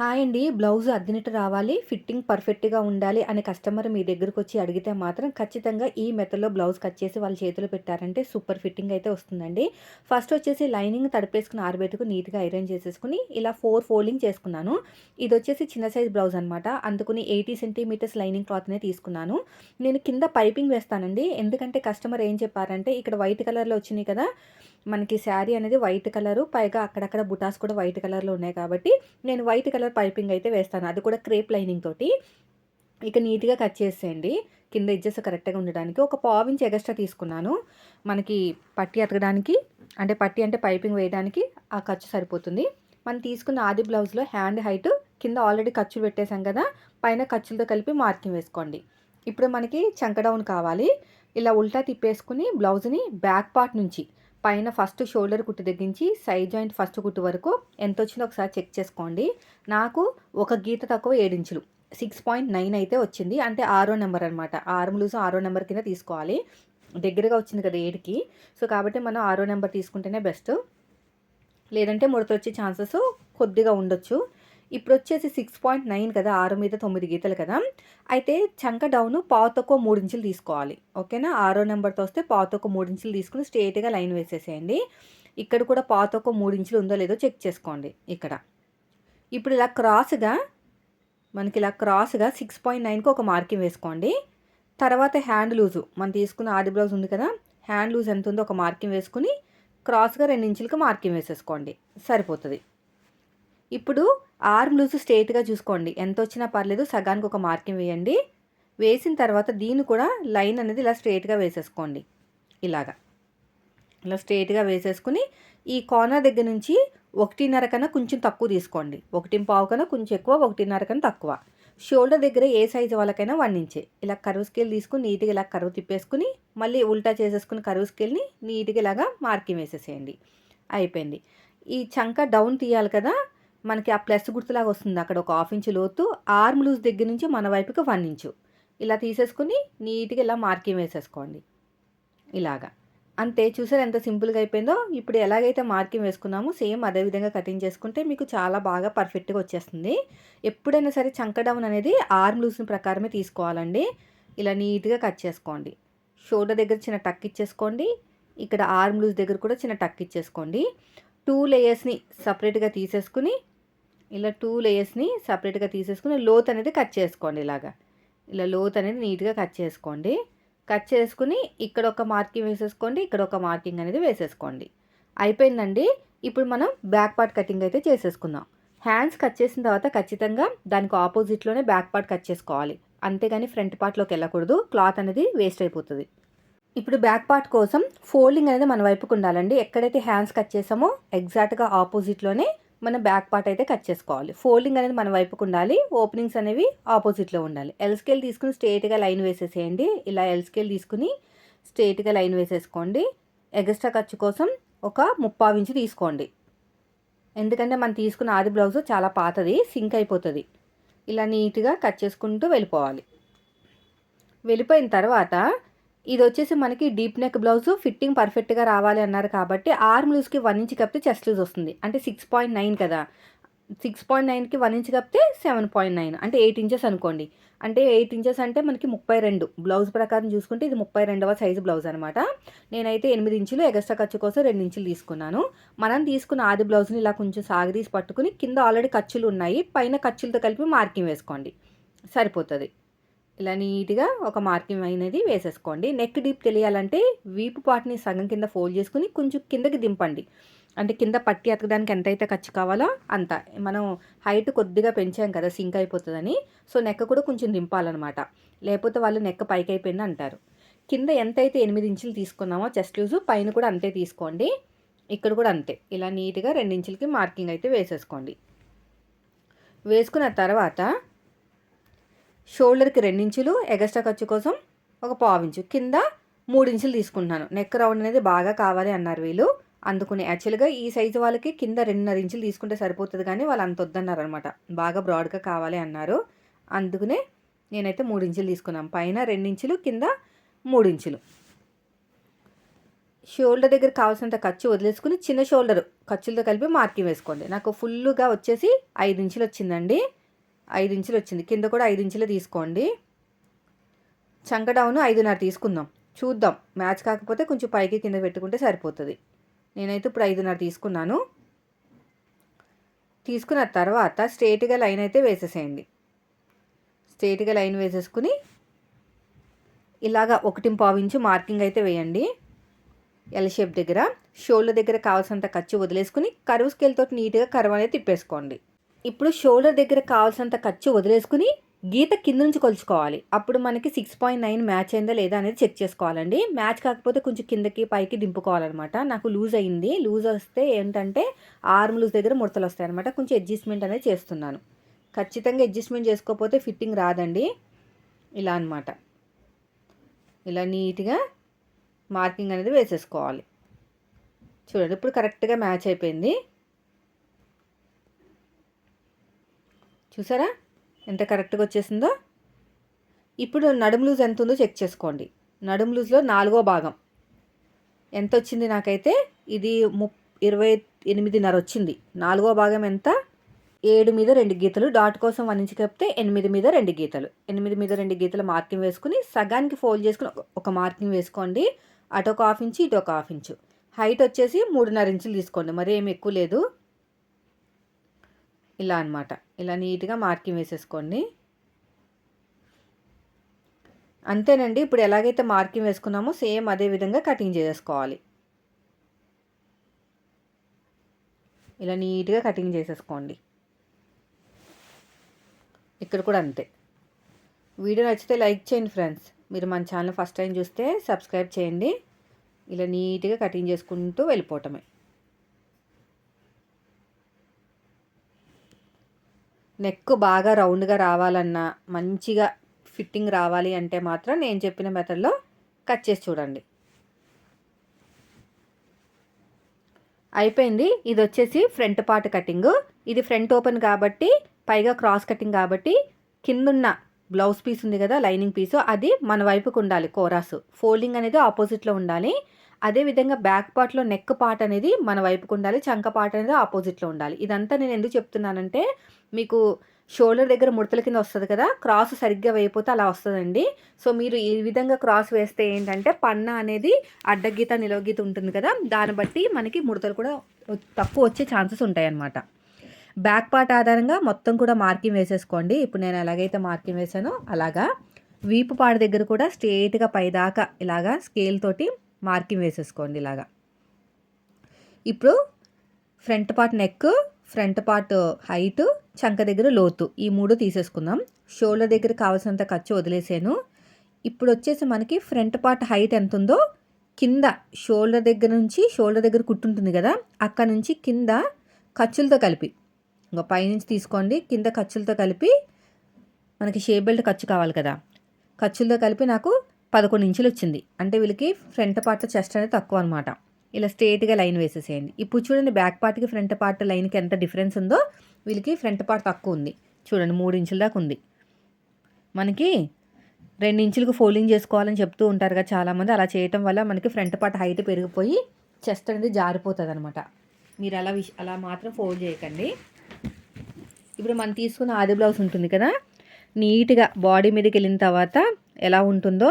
Hi అండి. Blouse అద్దినట్టు రావాలి. Fitting పర్ఫెక్ట్గా ఉండాలి అని కస్టమర్ మీ దగ్గరకు వచ్చి అడిగితే మాత్రం ఖచ్చితంగా ఈ మెథడ్లో బ్లౌజ్ కట్ చేసి వాళ్ళ చేతిలో పెట్టారంటే సూపర్ ఫిట్టింగ్ అయితే వస్తుందండి. ఫస్ట్ వచ్చేసి లైనింగ్ తడిపేసుకుని ఆరబెట్టుకు నీట్గా ఐరన్ చేసేసుకుని ఇలా ఫోర్ ఫోల్డింగ్ చేసుకున్నాను. ఇది వచ్చేసి చిన్న సైజ్ బ్లౌజ్ అనమాట అందుకుని ఎయిటీ సెంటీమీటర్స్ లైనింగ్ క్లాత్నే తీసుకున్నాను. నేను కింద పైపింగ్ వేస్తానండి. ఎందుకంటే కస్టమర్ ఏం చెప్పారంటే ఇక్కడ వైట్ కలర్లో వచ్చినాయి కదా మనకి శారీ అనేది వైట్ కలరు పైగా అక్కడక్కడ బుటాస్ కూడా వైట్ కలర్లో ఉన్నాయి కాబట్టి నేను వైట్ కలర్ పైపింగ్ అయితే వేస్తాను. అది కూడా క్రేప్ లైనింగ్ తోటి. ఇక నీట్గా కట్ చేసేయండి. కింద ఎడ్జెస్ కరెక్ట్గా ఉండడానికి. ఒక పావించి ఎగస్ట్రా తీసుకున్నాను. మనకి పట్టి అతకడానికి అంటే పట్టి అంటే పైపింగ్ వేయడానికి ఆ ఖర్చు సరిపోతుంది. మనం తీసుకున్న ఆది బ్లౌజ్లో హ్యాండ్ హైట్ కింద ఆల్రెడీ ఖర్చులు పెట్టేశాం కదా పైన ఖర్చులతో కలిపి మార్కింగ్ వేసుకోండి. ఇప్పుడు మనకి చంక డౌన్ కావాలి. ఇలా ఉల్టా తిప్పేసుకుని బ్లౌజ్ని బ్యాక్ పార్ట్ నుంచి పైన ఫస్ట్ షోల్డర్ కుట్టు తగ్గించి సైడ్ జాయింట్ ఫస్ట్ కుట్టు వరకు ఎంత వచ్చిందో ఒకసారి చెక్ చేసుకోండి. నాకు ఒక గీత తక్కువ ఏడించులు సిక్స్ పాయింట్ నైన్ అయితే వచ్చింది. అంటే ఆరో నెంబర్ అనమాట ఆరు లూజ్ ఆరో నెంబర్ కింద తీసుకోవాలి. దగ్గరగా వచ్చింది కదా ఏడుకి. సో కాబట్టి మనం ఆరో నెంబర్ తీసుకుంటేనే బెస్ట్. లేదంటే ముడత వచ్చే ఛాన్సెస్ కొద్దిగా ఉండొచ్చు. ఇప్పుడు వచ్చేసి సిక్స్ పాయింట్ నైన్ కదా ఆరు మీద తొమ్మిది గీతలు కదా. అయితే చంక డౌన్ పాతొక్క మూడు ఇంచులు తీసుకోవాలి. ఓకేనా? ఆరో నెంబర్తో వస్తే పాతొక్క మూడు ఇంచులు తీసుకుని స్ట్రేట్గా లైన్ వేసేసేయండి. ఇక్కడ కూడా పాతొక్క మూడు ఇంచులు ఉందో లేదో చెక్ చేసుకోండి ఇక్కడ. ఇప్పుడు ఇలా క్రాస్గా మనకి ఇలా క్రాస్గా సిక్స్ పాయింట్ నైన్కి ఒక మార్కింగ్ వేసుకోండి. తర్వాత హ్యాండ్ లూజు మనం తీసుకున్న ఆది బ్లౌజ్ ఉంది కదా హ్యాండ్ లూజ్ ఎంత ఉందో ఒక మార్కింగ్ వేసుకుని క్రాస్గా రెండు ఇంచులకి మార్కింగ్ వేసేసుకోండి. సరిపోతుంది. ఇప్పుడు ఆర్మ్ లూజ్ స్ట్రేట్గా చూసుకోండి. ఎంత వచ్చినా పర్లేదు సగానికి ఒక మార్కింగ్ వేయండి. వేసిన తర్వాత దీన్ని కూడా లైన్ అనేది ఇలా స్ట్రేట్గా వేసేసుకోండి. ఇలాగా. ఇలా స్ట్రేట్గా వేసేసుకుని ఈ కార్నర్ దగ్గర నుంచి ఒకటిన్నర కన్నా కొంచెం తక్కువ తీసుకోండి. ఒకటి పావు కన్నా కొంచెం ఎక్కువ ఒకటిన్నర కన్నా తక్కువ. షోల్డర్ దగ్గర ఏ సైజు వాళ్ళకైనా వన్ ఇంచే. ఇలా కరువు స్కేల్ తీసుకుని నీట్గా ఇలా కరువు తిప్పేసుకుని మళ్ళీ ఉల్టా చేసేసుకుని కరువు స్కేల్ని నీట్గా ఇలాగా మార్కింగ్ వేసేసేయండి. అయిపోయింది. ఈ చంక డౌన్ తీయాలి కదా మనకి ఆ ప్లస్ గుర్తులాగా వస్తుంది. అక్కడ ఒక హాఫ్ ఇంచు లోతు ఆర్మ్ లూజ్ దగ్గర నుంచి మన వైపుకి వన్ ఇంచు. ఇలా తీసేసుకుని నీట్గా ఇలా మార్కింగ్ వేసేసుకోండి. ఇలాగా. అంతే చూసారు ఎంత సింపుల్గా అయిపోయిందో? ఇప్పుడు ఎలాగైతే మార్కింగ్ వేసుకున్నామో సేమ్ అదే విధంగా కటింగ్ చేసుకుంటే మీకు చాలా బాగా పర్ఫెక్ట్గా వచ్చేస్తుంది. ఎప్పుడైనా సరే చంక డౌన్ అనేది ఆర్మ్ లూజ్ని ప్రకారమే తీసుకోవాలండి. ఇలా నీట్గా కట్ చేసుకోండి. షోల్డర్ దగ్గర చిన్న టక్ ఇచ్చేసుకోండి. ఇక్కడ ఆర్మ్ లూజ్ దగ్గర కూడా చిన్న టక్ ఇచ్చేసుకోండి. టూ లేయర్స్ని సపరేట్గా తీసేసుకుని ఇలా టూ లేయర్స్ని సపరేట్గా తీసేసుకుని లోత్ అనేది కట్ చేసుకోండి ఇలాగా. ఇలా లోత్ అనేది నీట్గా కట్ చేసుకోండి. కట్ చేసుకుని ఇక్కడ ఒక మార్కింగ్ వేసేసుకోండి ఇక్కడ ఒక మార్కింగ్ అనేది వేసేసుకోండి. అయిపోయిందండి. ఇప్పుడు మనం బ్యాక్ పార్ట్ కటింగ్ అయితే చేసేసుకుందాం. హ్యాండ్స్ కట్ చేసిన తర్వాత ఖచ్చితంగా దానికి ఆపోజిట్లోనే బ్యాక్ పార్ట్ కట్ చేసుకోవాలి. అంతేగాని ఫ్రంట్ పార్ట్లోకి వెళ్ళకూడదు. క్లాత్ అనేది వేస్ట్ అయిపోతుంది. ఇప్పుడు బ్యాక్ పార్ట్ కోసం ఫోల్డింగ్ అనేది మన వైపుకు ఉండాలండి. ఎక్కడైతే హ్యాండ్స్ కట్ చేసామో ఎగ్జాక్ట్గా ఆపోజిట్లోనే మన బ్యాక్ పార్ట్ అయితే కట్ చేసుకోవాలి. ఫోల్డింగ్ అనేది మన వైపుకు ఉండాలి. ఓపెనింగ్స్ అనేవి ఆపోజిట్లో ఉండాలి. ఎల్ స్కేల్ తీసుకుని స్ట్రేట్గా లైన్ వేసేసేయండి. ఇలా ఎల్ స్కేల్ తీసుకుని స్ట్రేట్గా లైన్ వేసేసుకోండి. ఎగస్ట్రా ఖర్చు కోసం ఒక ముప్పావు ఇంచు తీసుకోండి. ఎందుకంటే మనం తీసుకున్న ఆది బ్లౌజ్ చాలా పాతది సింక్ అయిపోతుంది. ఇలా నీట్గా కట్ చేసుకుంటూ వెళ్ళిపోవాలి. వెళ్ళిపోయిన తర్వాత ఇది వచ్చేసి మనకి డీప్ నెక్ బ్లౌజ్ ఫిట్టింగ్ పర్ఫెక్ట్గా రావాలి అన్నారు కాబట్టి ఆర్మ్ లూజ్కి వన్ ఇంచ్ కప్పితే చెస్ట్ లూజ్ వస్తుంది. అంటే సిక్స్ పాయింట్ నైన్ కదా. సిక్స్ పాయింట్ నైన్కి వన్ ఇంచ్ కప్పితే సెవెన్ పాయింట్ నైన్. అంటే ఎయిట్ ఇంచెస్ అనుకోండి. అంటే ఎయిట్ ఇంచెస్ అంటే మనకి ముప్పై రెండు. బ్లౌజ్ ప్రకారం చూసుకుంటే ఇది ముప్పై రెండవ సైజు బ్లౌజ్ అనమాట. నేనైతే ఎనిమిది ఇంచులు ఎగస్ట్రా ఖర్చు కోసం రెండు ఇంచులు తీసుకున్నాను. మనం తీసుకున్న ఆది బ్లౌజ్ని ఇలా కొంచెం సాగదీసి పట్టుకుని కింద ఆల్రెడీ ఖర్చులు ఉన్నాయి. పైన ఖర్చులతో కలిపి మార్కింగ్ వేసుకోండి. సరిపోతుంది. ఇలా నీట్గా ఒక మార్కింగ్ అనేది వేసేసుకోండి. నెక్ డీప్ తెలియాలంటే వీపు పాటని సగం కింద ఫోల్డ్ చేసుకుని కొంచెం కిందకి దింపండి. అంటే కింద పట్టి అతకడానికి ఎంతైతే ఖర్చు కావాలో అంత. మనం హైట్ కొద్దిగా పెంచాం కదా సింక్ అయిపోతుందని. సో నెక్క కూడా కొంచెం దింపాలన్నమాట. లేకపోతే వాళ్ళు నెక్క పైకి అయిపోయింది అంటారు. కింద ఎంతైతే ఎనిమిది ఇంచులు తీసుకున్నామో చెస్ట్ లూజు పైన కూడా అంతే తీసుకోండి. ఇక్కడ కూడా అంతే. ఇలా నీట్గా రెండు ఇంచులకి మార్కింగ్ అయితే వేసేసుకోండి. వేసుకున్న తర్వాత షోల్డర్కి రెండించులు ఎగస్ట్రా ఖర్చు కోసం ఒక పావించు. కింద మూడించులు తీసుకుంటున్నాను. నెక్ రౌండ్ అనేది బాగా కావాలి అన్నారు వీళ్ళు. అందుకుని యాక్చువల్గా ఈ సైజు వాళ్ళకి కింద రెండున్నర ఇంచులు తీసుకుంటే సరిపోతుంది కానీ వాళ్ళు అంత వద్దన్నారు అనమాట బాగా బ్రాడ్గా కావాలి అన్నారు. అందుకనే నేనైతే మూడు ఇంచులు తీసుకున్నాను పైన రెండించులు కింద మూడు ఇంచులు షోల్డర్ దగ్గర కావాల్సినంత ఖర్చు వదిలేసుకుని చిన్న షోల్డర్ ఖర్చులతో కలిపి మార్కింగ్ వేసుకోండి. నాకు ఫుల్గా వచ్చేసి ఐదు ఇంచులు వచ్చిందండి ఐదు ఇంచులు వచ్చింది. కింద కూడా ఐదు ఇంచులు తీసుకోండి. చంక డౌన్ ఐదున్నర తీసుకుందాం. చూద్దాం. మ్యాచ్ కాకపోతే కొంచెం పైకి కింద పెట్టుకుంటే సరిపోతుంది. నేనైతే ఇప్పుడు ఐదున్నర తీసుకున్నాను. తీసుకున్న తర్వాత స్ట్రేట్గా లైన్ అయితే వేసేసేయండి. స్ట్రేట్గా లైన్ వేసేసుకుని ఇలాగా ఒకటి పావు ఇంచు మార్కింగ్ అయితే వేయండి. ఎల్ షేప్ దగ్గర. షోల్డర్ దగ్గర కావాల్సినంత ఖర్చు వదిలేసుకుని కరువు స్కేల్తో నీట్గా కరువు అనేది తిప్పేసుకోండి. ఇప్పుడు షోల్డర్ దగ్గర కావాల్సినంత ఖర్చు వదిలేసుకుని గీత కింద నుంచి కొలుచుకోవాలి. అప్పుడు మనకి సిక్స్ పాయింట్ నైన్ మ్యాచ్ అయిందా లేదా అనేది చెక్ చేసుకోవాలండి. మ్యాచ్ కాకపోతే కొంచెం కిందకి పైకి దింపుకోవాలన్నమాట. నాకు లూజ్ అయింది. లూజ్ వస్తే ఏంటంటే ఆర్మ్ లూజ్ దగ్గర ముడతలు వస్తాయన్నమాట. కొంచెం అడ్జస్ట్మెంట్ అనేది చేస్తున్నాను. ఖచ్చితంగా అడ్జస్ట్మెంట్ చేసుకోకపోతే ఫిట్టింగ్ రాదండి. ఇలా అనమాట ఇలా నీట్గా మార్కింగ్ అనేది వేసేసుకోవాలి. చూడండి ఇప్పుడు కరెక్ట్గా మ్యాచ్ అయిపోయింది. చూసారా? ఎంత కరెక్ట్గా వచ్చేసిందో? ఇప్పుడు నడుము లూజ్ ఎంత ఉందో చెక్ చేసుకోండి. నడుము లూజ్లో నాలుగో భాగం. ఎంత వచ్చింది నాకైతే? ఇది ము ఇరవై ఎనిమిదిన్నర వచ్చింది. నాలుగో భాగం ఎంత? ఏడు మీద రెండు గీతలు. డాట్ కోసం వన్ ఇంచ్ కప్పితే ఎనిమిది మీద రెండు గీతలు. ఎనిమిది మీద రెండు గీతలు మార్కింగ్ వేసుకుని సగానికి ఫోల్డ్ చేసుకుని ఒక మార్కింగ్ వేసుకోండి. అటు ఒక హాఫ్ ఇంచు ఇటు ఒక హాఫ్ ఇంచు. హైట్ వచ్చేసి మూడున్నర ఇంచులు తీసుకోండి. మరి ఏమి ఎక్కువ లేదు. ఇలా అనమాట ఇలా నీట్గా మార్కింగ్ వేసేసుకోండి. అంతేనండి ఇప్పుడు ఎలాగైతే మార్కింగ్ వేసుకున్నామో సేమ్ అదే విధంగా కటింగ్ చేసేసుకోవాలి. ఇలా నీట్గా కటింగ్ చేసేసుకోండి. ఇక్కడ కూడా అంతే. వీడియో నచ్చితే లైక్ చేయండి ఫ్రెండ్స్. మీరు మన ఛానల్ ఫస్ట్ టైం చూస్తే సబ్స్క్రైబ్ చేయండి. ఇలా నీట్గా కటింగ్ చేసుకుంటూ వెళ్ళిపోవటమే. నెక్ బాగా రౌండ్గా రావాలన్నా మంచిగా ఫిట్టింగ్ రావాలి అంటే మాత్రం నేను చెప్పిన మెథడ్లో కట్ చేసి చూడండి. అయిపోయింది. ఇది వచ్చేసి ఫ్రంట్ పార్ట్ కటింగ్. ఇది ఫ్రంట్ ఓపెన్ కాబట్టి పైగా క్రాస్ కటింగ్ కాబట్టి కిందున్న బ్లౌజ్ పీస్ ఉంది కదా లైనింగ్ పీసు అది మన వైపుకు ఉండాలి కోరాసు. ఫోల్డింగ్ అనేది ఆపోజిట్లో ఉండాలి. అదేవిధంగా బ్యాక్ పార్ట్లో నెక్ పార్ట్ అనేది మన వైపుకు ఉండాలి చంక పార్ట్ అనేది ఆపోజిట్లో ఉండాలి. ఇదంతా నేను ఎందుకు చెప్తున్నానంటే మీకు షోల్డర్ దగ్గర ముడతల కింద వస్తుంది కదా క్రాస్ సరిగ్గా వేయపోతే అలా వస్తుందండి. సో మీరు ఈ విధంగా క్రాస్ వేస్తే ఏంటంటే పన్న అనేది అడ్డగీత నిలవగీత ఉంటుంది కదా దాన్ని బట్టి మనకి ముడతలు కూడా తక్కువ వచ్చే ఛాన్సెస్ ఉంటాయి అన్నమాట బ్యాక్ పార్ట్ ఆధారంగా మొత్తం కూడా మార్కింగ్ వేసేసుకోండి. ఇప్పుడు నేను ఎలాగైతే మార్కింగ్ వేసానో అలాగా. వీపు పాడ దగ్గర కూడా స్ట్రేట్గా పైదాకా ఇలాగా స్కేల్ తోటి మార్కింగ్ వేసేసుకోండి ఇలాగా. ఇప్పుడు front part neck front part height చంక దగ్గర లోతు ఈ మూడు తీసేసుకుందాం. షోల్డర్ దగ్గర కావాల్సినంత ఖర్చు వదిలేసాను. ఇప్పుడు వచ్చేసి మనకి ఫ్రంట్ పార్ట్ హైట్ ఎంత ఉందో కింద షోల్డర్ దగ్గర నుంచి షోల్డర్ దగ్గర కుట్టుంటుంది కదా అక్కడ నుంచి కింద ఖర్చులతో కలిపి. ఇంకా పైనుంచి తీసుకోండి కింద ఖర్చులతో కలిపి మనకి షేప్ బెల్ట్ ఖర్చు కావాలి కదా. ఖర్చులతో కలిపి నాకు పదకొండు ఇంచులు వచ్చింది. అంటే వీళ్ళకి ఫ్రంట్ పార్ట్ చెస్ట్ అనేది తక్కువ అనమాట ఇలా స్ట్రేట్గా లైన్ వేసేసేయండి. ఇప్పుడు చూడండి బ్యాక్ పార్ట్కి ఫ్రంట్ పార్ట్ లైన్కి ఎంత డిఫరెన్స్ ఉందో వీళ్ళకి ఫ్రంట్ పార్ట్ తక్కువ ఉంది. చూడండి మూడు ఇంచుల దాకా ఉంది. మనకి రెండు ఇంచులకు ఫోల్డింగ్ చేసుకోవాలని చెప్తూ ఉంటారు కదా చాలామంది. అలా చేయటం వల్ల మనకి ఫ్రంట్ పార్ట్ హైట్ పెరిగిపోయి చెస్ట్ అనేది జారిపోతుంది అనమాట మీరు అలా విష అలా మాత్రం ఫోల్డ్ చేయకండి. ఇప్పుడు మనం తీసుకున్న ఆది బ్లౌజ్ ఉంటుంది కదా నీట్గా బాడీ మీదకి వెళ్ళిన తర్వాత ఎలా ఉంటుందో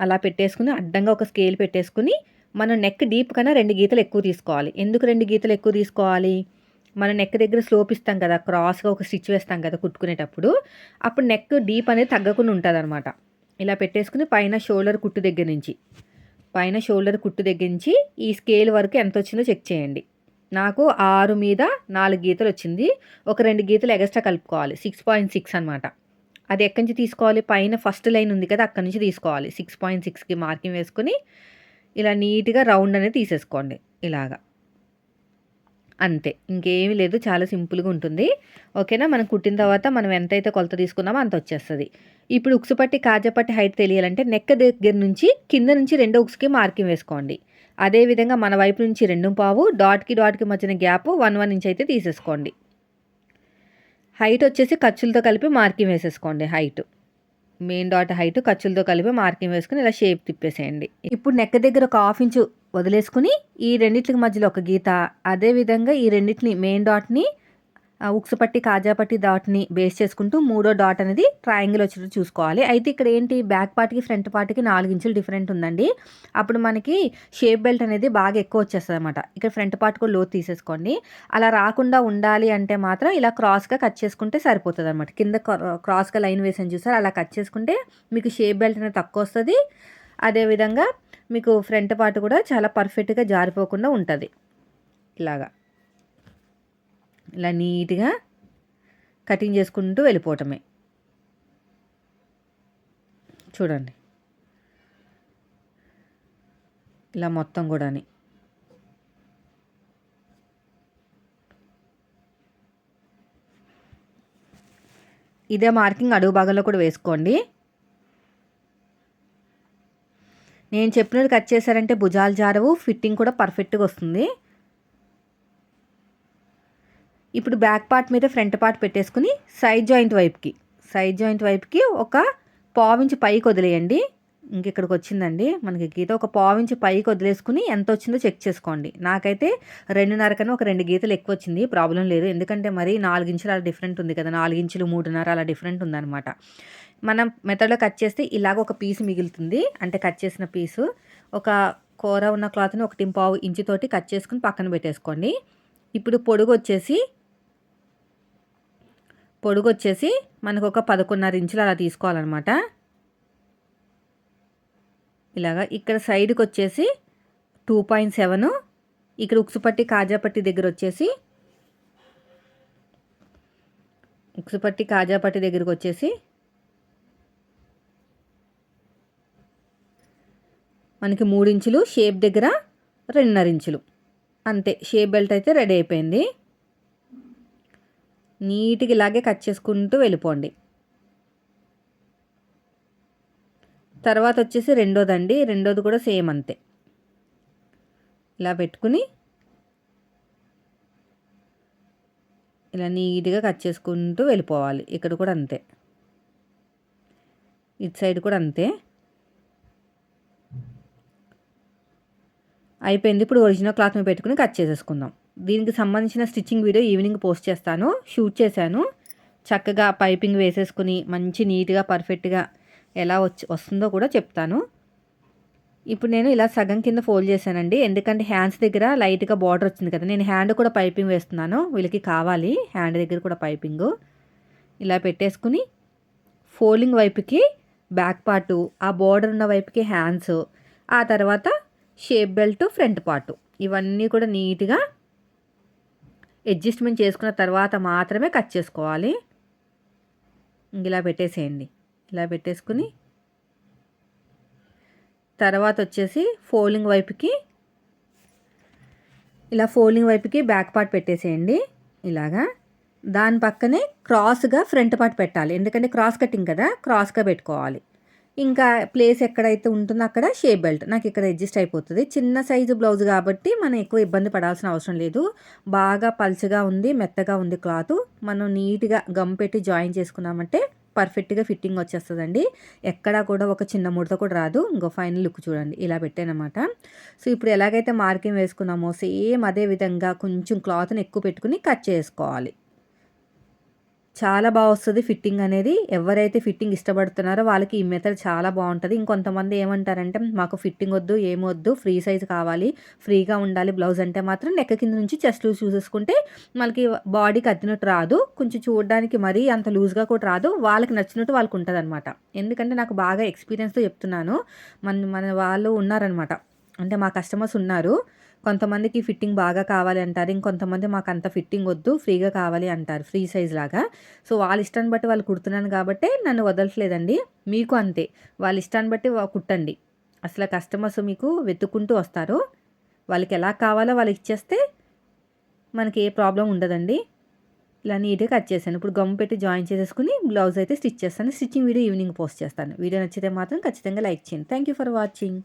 అలా పెట్టేసుకుని అడ్డంగా ఒక స్కేల్ పెట్టేసుకుని మనం నెక్ డీప్ కన్నా రెండు గీతలు ఎక్కువ తీసుకోవాలి. ఎందుకు రెండు గీతలు ఎక్కువ తీసుకోవాలి? మన నెక్ దగ్గర స్లోప్ ఇస్తాం కదా క్రాస్గా ఒక స్టిచ్ వేస్తాం కదా కుట్టుకునేటప్పుడు అప్పుడు నెక్ డీప్ అనేది తగ్గకుండా ఉంటుంది అనమాట ఇలా పెట్టేసుకుని పైన షోల్డర్ కుట్టు దగ్గర నుంచి పైన షోల్డర్ కుట్టు దగ్గర నుంచి ఈ స్కేల్ వరకు ఎంత వచ్చిందో చెక్ చేయండి. నాకు ఆరు మీద నాలుగు గీతలు వచ్చింది. ఒక రెండు గీతలు ఎగస్ట్రా కలుపుకోవాలి. సిక్స్ పాయింట్ సిక్స్ అనమాట అది ఎక్కడి నుంచి తీసుకోవాలి? పైన ఫస్ట్ లైన్ ఉంది కదా అక్కడి నుంచి తీసుకోవాలి. సిక్స్ పాయింట్ సిక్స్కి మార్కింగ్ వేసుకొని ఇలా నీట్గా రౌండ్ అనేది తీసేసుకోండి. ఇలాగా. అంతే. ఇంకేమీ లేదు. చాలా సింపుల్గా ఉంటుంది. ఓకేనా? మనం కుట్టిన తర్వాత మనం ఎంతైతే కొలత తీసుకున్నామో అంత వచ్చేస్తుంది. ఇప్పుడు ఉక్సుపట్టి కాజపట్టి హైట్ తెలియాలంటే నెక్క దగ్గర నుంచి కింద నుంచి రెండో ఉక్స్కి మార్కింగ్ వేసుకోండి. అదేవిధంగా మన వైపు నుంచి రెండు పావు డాట్కి డాట్కి మధ్యన గ్యాప్ వన్ వన్ ఇంచ్ అయితే తీసేసుకోండి. హైట్ వచ్చేసి ఖర్చులతో కలిపి మార్కింగ్ వేసేసుకోండి హైట్. మెయిన్ డాట్ హైట్ ఖర్చులతో కలిపి మార్కింగ్ వేసుకుని ఇలా షేప్ తిప్పేసేయండి. ఇప్పుడు నెక్ దగ్గర ఒక హాఫ్ ఇంచు వదిలేసుకుని ఈ రెండింటికి మధ్యలో ఒక గీత అదేవిధంగా ఈ రెండింటిని మెయిన్ డాట్ని ఉక్సు పట్టి కాజా పట్టి డాట్ని బేస్ చేసుకుంటూ మూడో డాట్ అనేది ట్రయాంగిల్ వచ్చేటట్టు చూసుకోవాలి. అయితే ఇక్కడ ఏంటి బ్యాక్ పార్ట్కి ఫ్రంట్ పార్ట్కి నాలుగు ఇంచులు డిఫరెంట్ ఉందండి. అప్పుడు మనకి షేప్ బెల్ట్ అనేది బాగా ఎక్కువ వచ్చేస్తుంది అనమాట ఇక్కడ ఫ్రంట్ పార్ట్ కూడా లోతు తీసేసుకోండి. అలా రాకుండా ఉండాలి అంటే మాత్రం ఇలా క్రాస్గా కట్ చేసుకుంటే సరిపోతుంది అనమాట కింద క్రాస్గా లైన్ వేసాను చూసారు? అలా కట్ చేసుకుంటే మీకు షేప్ బెల్ట్ అనేది తక్కువ వస్తుంది. అదేవిధంగా మీకు ఫ్రంట్ పార్ట్ కూడా చాలా పర్ఫెక్ట్గా జారిపోకుండా ఉంటుంది. ఇలాగా. ఇలా నీట్గా కటింగ్ చేసుకుంటూ వెళ్ళిపోవటమే. చూడండి. ఇలా మొత్తం కూడా ఇదే మార్కింగ్ అడుగు భాగంలో కూడా వేసుకోండి. నేను చెప్పినట్టు కట్ చేశారంటే భుజాలు జారవు ఫిట్టింగ్ కూడా పర్ఫెక్ట్గా వస్తుంది. ఇప్పుడు బ్యాక్ పార్ట్ మీద ఫ్రంట్ పార్ట్ పెట్టేసుకుని సైడ్ జాయింట్ వైపుకి సైడ్ జాయింట్ వైపుకి ఒక పావించి పైకి వదిలేయండి. ఇంక ఇక్కడికి వచ్చిందండి. మనకి గీత ఒక పావించి పైకి వదిలేసుకుని ఎంత వచ్చిందో చెక్ చేసుకోండి. నాకైతే రెండున్నర కన్నా ఒక రెండు గీతలు ఎక్కువ వచ్చింది. ప్రాబ్లం లేదు. ఎందుకంటే మరి నాలుగించులు అలా డిఫరెంట్ ఉంది కదా. నాలుగించులు మూడున్నర అలా డిఫరెంట్ ఉందన్నమాట. మనం మెథడ్లో కట్ చేస్తే ఇలాగ ఒక పీస్ మిగులుతుంది. అంటే కట్ చేసిన పీసు ఒక కూర ఉన్న క్లాత్ని ఒకటి పావు ఇంచుతోటి కట్ చేసుకుని పక్కన పెట్టేసుకోండి. ఇప్పుడు పొడుగు వచ్చేసి పొడుగు వచ్చేసి మనకు ఒక పదకొండున్నర ఇంచులు అలా తీసుకోవాలన్నమాట. ఇలాగా ఇక్కడ సైడ్కి వచ్చేసి టూ పాయింట్ సెవెను ఇక్కడ ఉక్సుపట్టి కాజాపట్టి దగ్గర వచ్చేసి ఉక్సుపట్టి కాజాపట్టి దగ్గరకు వచ్చేసి మనకి మూడు ఇంచులు షేప్ దగ్గర రెండున్నర ఇంచులు. అంతే షేప్ బెల్ట్ అయితే రెడీ అయిపోయింది. నీట్గా ఇలాగే కట్ చేసుకుంటూ వెళ్ళిపోండి. తర్వాత వచ్చేసి రెండోదండి. రెండోది కూడా సేమ్ అంతే. ఇలా పెట్టుకుని ఇలా నీట్గా కట్ చేసుకుంటూ వెళ్ళిపోవాలి. ఇక్కడ కూడా అంతే. ఇటు సైడ్ కూడా అంతే. అయిపోయింది. ఇప్పుడు ఒరిజినల్ క్లాత్ మీద పెట్టుకుని కట్ చేసేసుకుందాం. దీనికి సంబంధించిన స్టిచ్చింగ్ వీడియో ఈవినింగ్ పోస్ట్ చేస్తాను. షూట్ చేశాను. చక్కగా పైపింగ్ వేసేసుకుని మంచి నీట్గా పర్ఫెక్ట్గా ఎలా వచ్చి వస్తుందో కూడా చెప్తాను. ఇప్పుడు నేను ఇలా సగం కింద ఫోల్డ్ చేశానండి. ఎందుకంటే హ్యాండ్స్ దగ్గర లైట్గా బార్డర్ వచ్చింది కదా నేను హ్యాండ్ కూడా పైపింగ్ వేస్తున్నాను. వీళ్ళకి కావాలి హ్యాండ్ దగ్గర కూడా పైపింగ్. ఇలా పెట్టేసుకుని ఫోల్డింగ్ వైపుకి బ్యాక్ పార్టు ఆ బార్డర్ ఉన్న వైపుకి హ్యాండ్స్ ఆ తర్వాత షేప్ బెల్ట్ ఫ్రంట్ పార్టు. ఇవన్నీ కూడా నీట్గా అడ్జస్ట్మెంట్ చేసుకున్న తర్వాత మాత్రమే కట్ చేసుకోవాలి. ఇలా పెట్టేసేయండి. ఇలా పెట్టేసుకుని తర్వాత వచ్చేసి ఫోల్డింగ్ వైపుకి ఇలా ఫోల్డింగ్ వైపుకి బ్యాక్ పార్ట్ పెట్టేసేయండి. ఇలాగా దాని పక్కనే క్రాస్గా ఫ్రంట్ పార్ట్ పెట్టాలి. ఎందుకంటే క్రాస్ కటింగ్ కదా క్రాస్గా పెట్టుకోవాలి. ఇంకా ప్లేస్ ఎక్కడైతే ఉంటుందో అక్కడ షే బెల్ట్. నాకు ఇక్కడ అడ్జస్ట్ అయిపోతుంది. చిన్న సైజు బ్లౌజ్ కాబట్టి మనం ఎక్కువ ఇబ్బంది పడాల్సిన అవసరం లేదు. బాగా పల్చగా ఉంది మెత్తగా ఉంది క్లాత్. మనం నీట్గా గమ్ పెట్టి జాయిన్ చేసుకున్నామంటే పర్ఫెక్ట్గా ఫిట్టింగ్ వచ్చేస్తుందండి. ఎక్కడా కూడా ఒక చిన్న ముడత కూడా రాదు. ఇంకో ఫైనల్ లుక్ చూడండి. ఇలా పెట్టానమాట. సో ఇప్పుడు ఎలాగైతే మార్కింగ్ వేసుకున్నామో సేమ్ అదే విధంగా కొంచెం క్లాత్ని ఎక్కువ పెట్టుకుని కట్ చేసుకోవాలి. చాలా బాగా వస్తుంది ఫిట్టింగ్ అనేది. ఎవరైతే ఫిట్టింగ్ ఇష్టపడుతున్నారో వాళ్ళకి ఈ మెథడ్ చాలా బాగుంటుంది. ఇంకొంతమంది ఏమంటారంటే మాకు ఫిట్టింగ్ వద్దు ఏమొద్దు ఫ్రీ సైజ్ కావాలి ఫ్రీగా ఉండాలి బ్లౌజ్ అంటే మాత్రం నెక్క కింద నుంచి చెస్ట్ లూజ్ చూసేసుకుంటే మనకి బాడీకి అద్దినట్టు రాదు. కొంచెం చూడడానికి మరీ అంత లూజ్గా కూడా రాదు. వాళ్ళకి నచ్చినట్టు వాళ్ళకి ఉంటుంది అనమాట ఎందుకంటే నాకు బాగా ఎక్స్పీరియన్స్తో చెప్తున్నాను. మన మన వాళ్ళు ఉన్నారనమాట అంటే మా కస్టమర్స్ ఉన్నారు. కొంతమందికి ఫిట్టింగ్ బాగా కావాలి అంటారు. ఇంకొంతమంది మాకు అంత ఫిట్టింగ్ వద్దు ఫ్రీగా కావాలి అంటారు. ఫ్రీ సైజ్ లాగా. సో వాళ్ళ ఇష్టాన్ని బట్టి వాళ్ళు కుడుతున్నాను కాబట్టి నన్ను వదలట్లేదండి. మీకు అంతే. వాళ్ళ ఇష్టాన్ని బట్టి కుట్టండి. అసలు కస్టమర్స్ మీకు వెతుక్కుంటూ వస్తారు. వాళ్ళకి ఎలా కావాలో వాళ్ళకి ఇచ్చేస్తే మనకి ఏ ప్రాబ్లం ఉండదండి. ఇలా నీట్గా కట్ చేశాను. ఇప్పుడు గమ్ పెట్టి జాయిన్ చేసేసుకుని బ్లౌజ్ అయితే స్టిచ్ చేస్తాను. స్టిచ్చింగ్ వీడియో ఈవినింగ్ పోస్ట్ చేస్తాను. వీడియో నచ్చితే మాత్రం ఖచ్చితంగా లైక్ చేయండి. Thank you for watching